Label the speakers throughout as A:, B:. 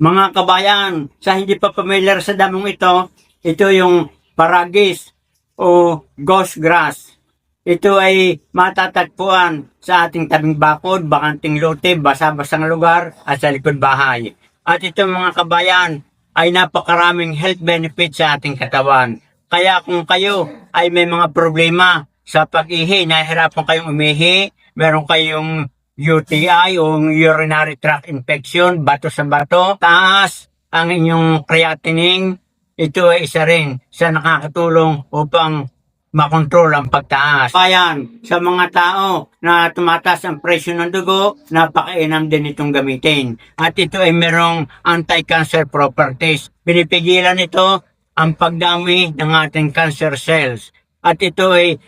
A: Mga kabayan, sa hindi pa familiar sa damong ito, ito yung paragis o ghost grass. Ito ay matatagpuan sa ating tabing bakod, bakanting lote, basa-basang lugar at sa likod bahay. At ito mga kabayan ay napakaraming health benefits sa ating katawan. Kaya kung kayo ay may mga problema sa pag-ihi, nahihirapan kayong umihi, meron kayong UTI o urinary tract infection, bato sa bato, taas ang inyong creatinine, ito ay isa rin sa nakakatulong upang makontrol ang pagtaas. Bayan, sa mga tao na tumataas ang presyo ng dugo, napakainam din itong gamitin. At ito ay merong anti-cancer properties. Pinipigilan ito ang pagdami ng ating cancer cells. At ito ay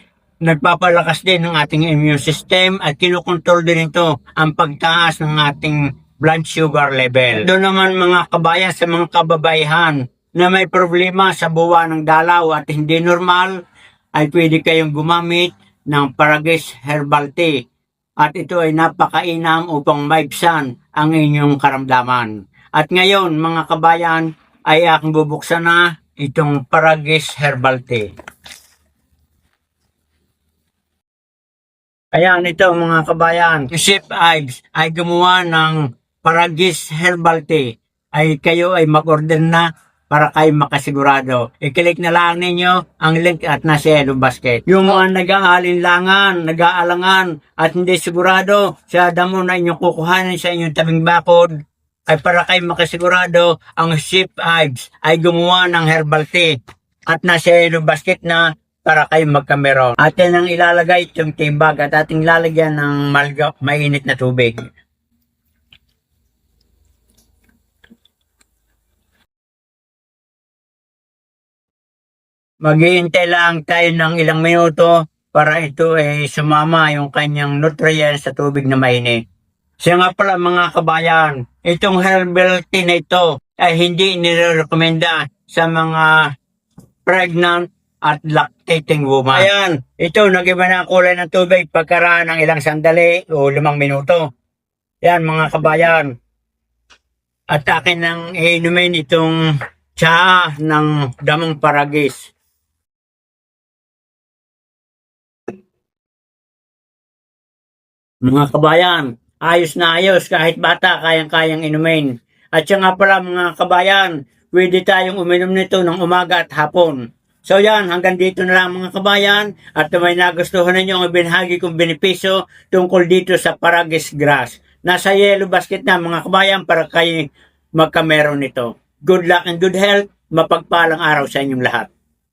A: nagpapalakas din ng ating immune system at kinukontrol din ito ang pagtaas ng ating blood sugar level. Doon naman mga kabayan sa mga kababaihan na may problema sa buwa ng dalaw at hindi normal ay pwede kayong gumamit ng Paragis Herbal Tea at ito ay napakainam upang maibsan ang inyong karamdaman. At ngayon mga kabayan ay aking bubuksan na itong Paragis Herbal Tea. Ayan, ito mga kabayan. Chef Ives ay gumawa ng Paragis Herbal Tea. Ay kayo ay mag-order na para kayo makasigurado. I-click na lang ninyo ang link at nasa yellow basket. Yung mga nag-aalinlangan, nag-aalangan at hindi sigurado sa damo na inyong kukuhanin sa inyong tabing bakod ay para kayo makasigurado ang Chef Ives ay gumawa ng herbal tea at nasa yellow basket na para kayo magkameron. Atin ang ilalagay itong tea bag at ating lalagyan ng malga, mainit na tubig. Maghihintay lang tayo ng ilang minuto para ito ay sumama yung kanyang nutrients sa tubig na mainit. Siya nga pala mga kabayan, itong herbal tea na ito ay hindi nirekomenda sa mga pregnant at lactating woman. Ayan, ito nag-iba na ang kulay ng tubig pagkaraan ng ilang sandali o limang minuto. Yan mga kabayan. At akin nang iinumin itong tsa ng damong paragis. Mga kabayan, ayos na ayos kahit bata kayang-kayang inumin. At siya nga pala mga kabayan, pwede tayong uminom nito ng umaga at hapon. So yan, hanggang dito na lang mga kabayan at may nagustuhan ninyo ang ibinahagi kong benepisyo tungkol dito sa Paragis Grass. Nasa yellow basket na mga kabayan para kayo magkameron nito. Good luck and good health, mapagpalang araw sa inyong lahat.